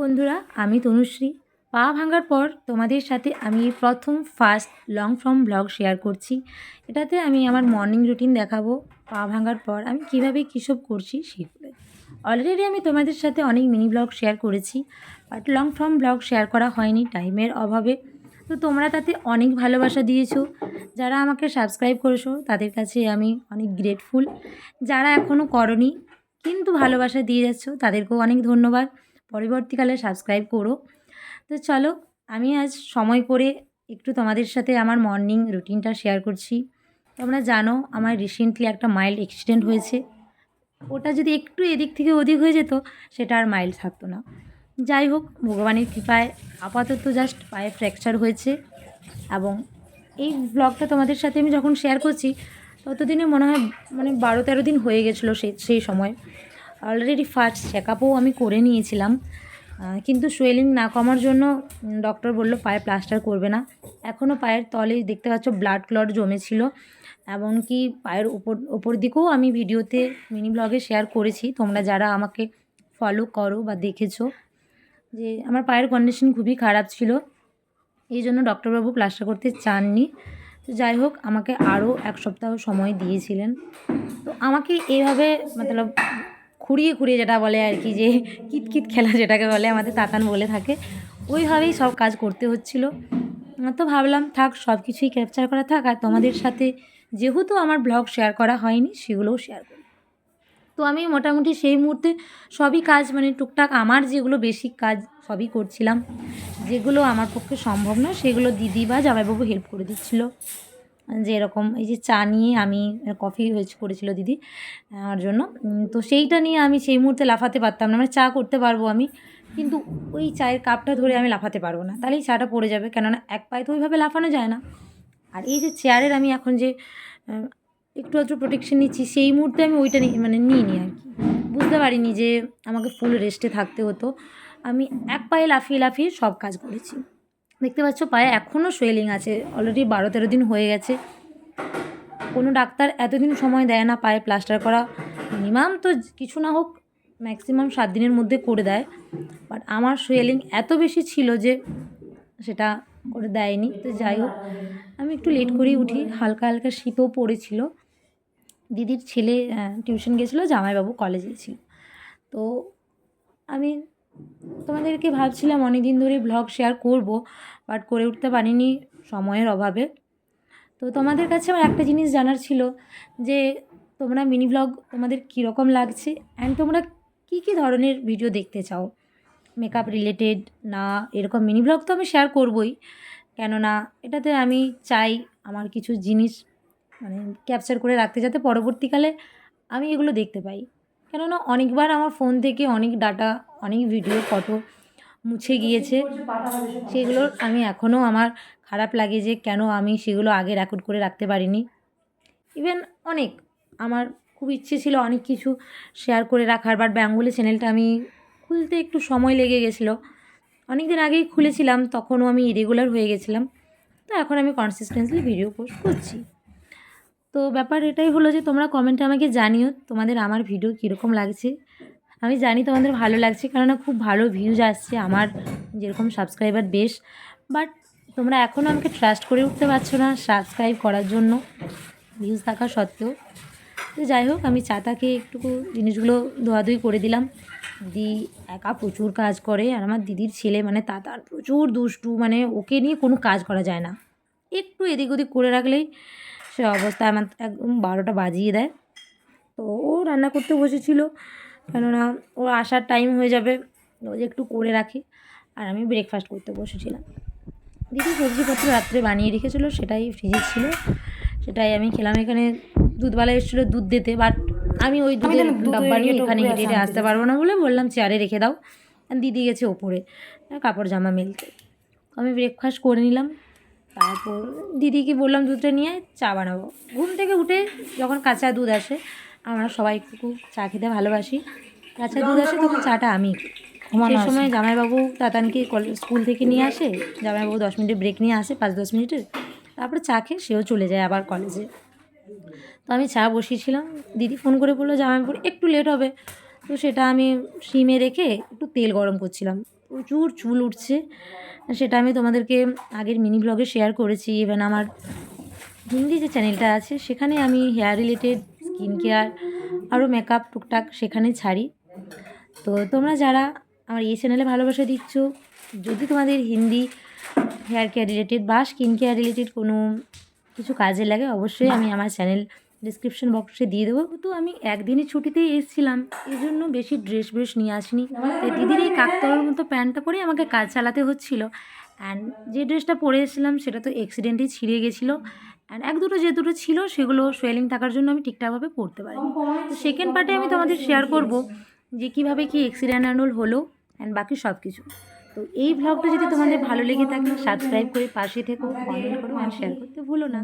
বন্ধুরা, আমি তনুশ্রী। পা ভাঙার পর তোমাদের সাথে আমি প্রথম first long form blog share করছি। এটাতে আমি আমার মর্নিং রুটিন দেখাবো, পা ভাঙার পর আমি কীভাবে কী সব করছি সেগুলো। অলরেডি আমি তোমাদের সাথে অনেক মিনি ব্লগ শেয়ার করেছি but long form blog share করা হয়নি টাইমের অভাবে। তো তোমরা তাতে অনেক ভালোবাসা দিয়েছ। যারা আমাকে সাবস্ক্রাইব করেছ, তাদের কাছে আমি অনেক গ্রেটফুল যারা এখনও করনি, কিন্তু ভালোবাসা দিয়ে যাচ্ছ, তাদেরকেও অনেক ধন্যবাদ। পরবর্তীকালে সাবস্ক্রাইব করো। তো চলো, আমি আজ সময় করে একটু তোমাদের সাথে আমার মর্নিং রুটিনটা শেয়ার করছি। তোমরা জানো, আমার রিসেন্টলি একটা মাইল্ড অ্যাক্সিডেন্ট হয়েছে। ওটা যদি একটু এদিক থেকে ওদিক হয়ে যেত, সেটা আর মাইল্ড থাকতো না। যাই হোক, ভগবানের কৃপায় আপাতত জাস্ট পায়ে ফ্র্যাকচার হয়েছে এবং এই ব্লগটা তোমাদের সাথে আমি যখন শেয়ার করছি, ততদিনে মনে হয় মানে বারো তেরো দিন হয়ে গেছিল সেই সেই সময়। অলরেডি ফার্স্ট চেক আপও আমি করে নিয়েছিলাম। কিন্তু সোয়েলিং না কমার জন্য ডক্টর বলল পায়ে প্লাস্টার করবে না। এখনও পায়ের তলে দেখতে পাচ্ছ ব্লাড ক্লট জমেছিল। এমনকি পায়ের উপর ওপর দিকেও আমি ভিডিওতে মিনি ব্লগে শেয়ার করেছি। তোমরা যারা আমাকে ফলো করো বা দেখেছ যে আমার পায়ের কন্ডিশন খুবই খারাপ ছিল এই জন্য ডক্টরবাবু প্লাস্টার করতে চাননি। তো যাই হোক আমাকে আরও এক সপ্তাহ সময় দিয়েছিলেন। তো আমাকে এইভাবে মতলব খুঁড়িয়ে খুঁড়িয়ে যেটা বলে আর কি, যে কিতকিত খেলা যেটাকে বলে আমাদের তাতান বলে থাকে, ওইভাবেই সব কাজ করতে হচ্ছিল। তো ভাবলাম, থাক সব কিছুই ক্যাপচার করা থাক, আর তোমাদের সাথে যেহেতু আমার ব্লগ শেয়ার করা হয়নি, সেগুলোও শেয়ার করি। তো আমি মোটামুটি সেই মুহূর্তে সবই কাজ মানে টুকটাক আমার যেগুলো বেসিক কাজ, সবই করছিলাম। যেগুলো আমার পক্ষে সম্ভব না সেগুলো দিদি বা জামাইবাবু হেল্প করে দিচ্ছিল। যে এরকম এই যে চা নিয়ে আমি কফি করেছিল দিদি আমার জন্য। তো সেইটা নিয়ে আমি সেই মুহূর্তে লাফাতে পারতাম না। মানে চা করতে পারব আমি, কিন্তু ওই চায়ের কাপটা ধরে আমি লাফাতে পারব না। তাহলেই চাটা পড়ে যাবে, কেননা এক পায়ে তো ওইভাবে লাফানো যায় না। আর এই যে চেয়ারের আমি এখন যে একটু একটু প্রোটেকশন নিচ্ছি, সেই মুহূর্তে আমি ওইটা নি- মানে নিইনি আর কি। বুঝতে পারিনি যে আমাকে ফুল রেস্টে থাকতে হতো। আমি এক পায়ে লাফিয়ে লাফিয়ে সব কাজ করেছি। দেখতে পাচ্ছ পায়ে এখনও সোয়েলিং আছে। অলরেডি বারো তেরো দিন হয়ে গেছে। কোনো ডাক্তার এতদিন সময় দেয় না পায়ে প্লাস্টার করা। মিনিমাম তো কিছু না হোক ম্যাক্সিমাম সাত দিনের মধ্যে করে দেয়। বাট আমার সোয়েলিং এত বেশি ছিল যে সেটা করে দেয়নি। তো যাই হোক, আমি একটু লেট করেই উঠি। হালকা হালকা শীতও পড়েছিল। দিদির ছেলে টিউশন গেছিল, জামাইবাবু কলেজে ছিল। তো আমি তোমাদেরকে ভাবছিলাম অনেক দিন ধরে ব্লগ শেয়ার করব বাট করে উঠতে পারিনি সময়ের অভাবে। তো তোমাদের কাছে আমার একটা জিনিস জানার ছিল যে, তোমরা মিনি ব্লগ তোমাদের কীরকম লাগছে অ্যান্ড তোমরা কী কী ধরনের ভিডিও দেখতে চাও? মেকআপ রিলেটেড না এরকম মিনি ব্লগ তো আমি শেয়ার করবই, কেননা এটাতে আমি চাই আমার কিছু জিনিস মানে ক্যাপচার করে রাখতে যাতে পরবর্তীকালে আমি এগুলো দেখতে পাই। কেননা অনেকবার আমার ফোন থেকে অনেক ডাটা অনেক ভিডিও ফটো মুছে গিয়েছে। সেগুলোর আমি এখনও আমার খারাপ লাগে যে কেন আমি সেগুলো আগে রেকর্ড করে রাখতে পারিনি। ইভেন অনেক, আমার খুব ইচ্ছে ছিল অনেক কিছু শেয়ার করে রাখার বাট বেঙ্গলি চ্যানেলটা আমি খুলতে একটু সময় লেগে গেছিল। অনেক দিন আগেই খুলেছিলাম, তখনও আমি ইরেগুলার হয়ে গেছিলাম। তো এখন আমি কনসিস্টেন্সলি ভিডিও পোস্ট করছি। তো ব্যাপার এটাই হলো যে তোমরা কমেন্টে আমাকে জানিও তোমাদের আমার ভিডিও কীরকম লাগছে। আমি জানি তোমাদের ভালো লাগছে, কেননা খুব ভালো ভিউজ আসছে আমার যেরকম সাবস্ক্রাইবার বেশ বাট তোমরা এখনও আমাকে ট্রাস্ট করে উঠতে পারছ না সাবস্ক্রাইব করার জন্য ভিউজ থাকা সত্ত্বেও। তো যাই হোক, আমি চাটাকে একটু জিনিসগুলো ধোয়াধুয়ি করে দিলাম। দিদি একা প্রচুর কাজ করে, আর আমার দিদির ছেলে মানে তাতার প্রচুর দুষ্টু মানে ওকে নিয়ে কোনো কাজ করা যায় না। একটু এদিক ওদিক করে রাখলেই সে অবস্থা আমার একদম বারোটা বাজিয়ে দেয়। তো ও রান্না করতে বসেছিল কেননা ওর আসার টাইম হয়ে যাবে ও যে একটু করে রাখি আর আমি ব্রেকফাস্ট করতে বসেছিলাম। দিদি সবজিপত্র রাত্রে বানিয়ে রেখেছিলো সেটাই ফ্রিজে ছিল। সেটাই আমি খেলাম এখানে দুধওয়ালা এসেছিল দুধ দিতে বাট আমি ওই দুধের ডাব্বা নিয়ে এখানে হেঁটে হেঁটে আসতে পারব না বলে বললাম চেয়ারে রেখে দাও। আর দিদি গেছে ওপরে কাপড় জামা মেলতে। আমি ব্রেকফাস্ট করে নিলাম তারপর দিদিকে বললাম দুধটা নিয়ে চা বানাবো। ঘুম থেকে উঠে যখন কাঁচা দুধ আসে আমরা সবাই একটু চা খেতে ভালোবাসি। কাঁচা দুধ আসে তখন চাটা আমি। সেই সময় জামাইবাবু তাতানকে কল- স্কুল থেকে নিয়ে আসে জামাইবাবু দশ মিনিটের ব্রেক নিয়ে আসে পাঁচ দশ মিনিটের তারপরে চা খেয়ে সেও চলে যায় আবার কলেজে তো আমি চা বসিয়েছিলাম। দিদি ফোন করে বলল জামাইবাবুর একটু লেট হবে। তো সেটা আমি সিমে রেখে একটু তেল গরম করছিলাম। প্রচুর চুল উঠছে। সেটা আমি তোমাদেরকে আগের মিনি ব্লগে শেয়ার করেছি। ইভেন আমার হিন্দি যে চ্যানেলটা আছে সেখানে আমি হেয়ার রিলেটেড স্কিন কেয়ার আরও মেকআপ টুকটাক সেখানে ছাড়ি। তো তোমরা যারা আমার এই চ্যানেলে ভালোবাসা দিচ্ছ, যদি তোমাদের হিন্দি হেয়ার কেয়ার রিলেটেড বা স্কিন কেয়ার রিলেটেড কোনো কিছু কাজে লাগে, অবশ্যই আমি আমার চ্যানেল ডিসক্রিপশন বক্সে দিয়ে দেবো। তো আমি একদিনই ছুটিতেই এসেছিলাম এই জন্য বেশি ড্রেস ব্রেস নিয়ে আসিনি। দিদির এই কাকতলার মতো প্যান্টটা পরেই আমাকে কাজ চালাতে হচ্ছিল। অ্যান্ড যে ড্রেসটা পরে এসেছিলাম, সেটা তো অ্যাক্সিডেন্টেই ছিঁড়ে গেছিল। অ্যান্ড এক দুটো যে দুটো ছিল সেগুলো সোয়েলিং থাকার জন্য আমি ঠিকঠাকভাবে পড়তে পারি তো সেকেন্ড পার্টে আমি তোমাদের শেয়ার করব যে কীভাবে কি এক্সিডেন্ট অ্যান্ড হলো অ্যান্ড বাকি সব কিছু তো এই ব্লগটা যদি তোমাদের ভালো লেগে থাকে সাবস্ক্রাইব করে পাশে থেকো কমেন্ট করো অ্যান্ড শেয়ার করতে ভুলো না।